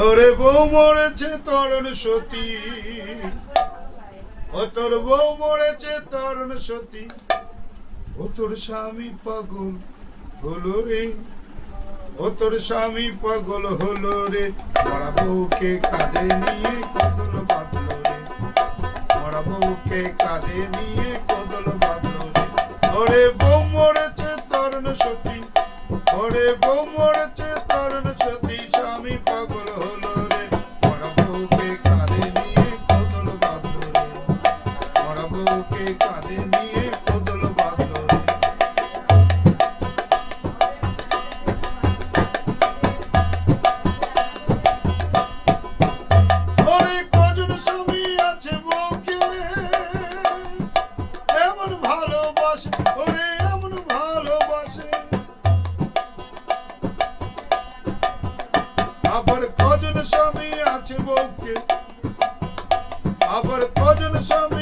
ওরে বউ মরেছে তরুণ সতী। ও তোর বউ মরেছে তরুণ সতী। ও তোর স্বামী পাগল হলো রে। ও তোর স্বামী পাগল হলো রে। মরা বউকে কাঁধে নিয়ে কদল বাঁধল রে। মরা বউকে কাঁধে নিয়ে কদল বাঁধল রে। ওরে বউ মরেছে তরুণ সতী। ওরে বউ আছে বউকে আবার কজন স্বামী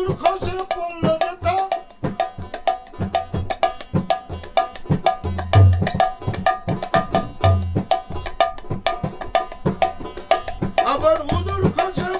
Dur kazıp onları da. Abar odur kazıp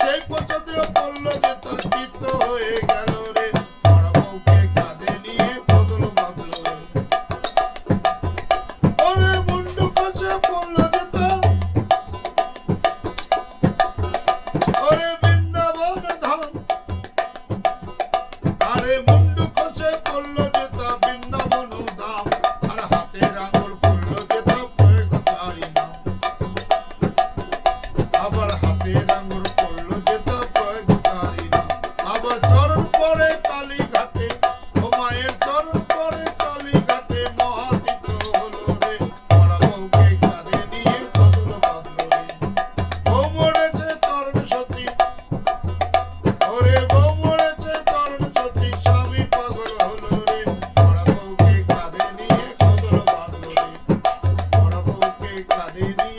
সেই পছন্দ পড়ল যে চিত্ত হয়ে গেল। পরে কালীঘাটে সময়ের চরণ পরে কালীঘাটে, মহাদিত হলো রে। মরা বউকে কাঁধে নিয়ে কদল বাঁধলো রে। বউ মরেছে চরণ সতী। ওরে বউ মরেছে চরণ সতী, স্বামী পাগল হলো রে। মরা বউকে কাঁধে নিয়ে কদল বাঁধলো রে। মরা বউকে কাঁধে নিয়ে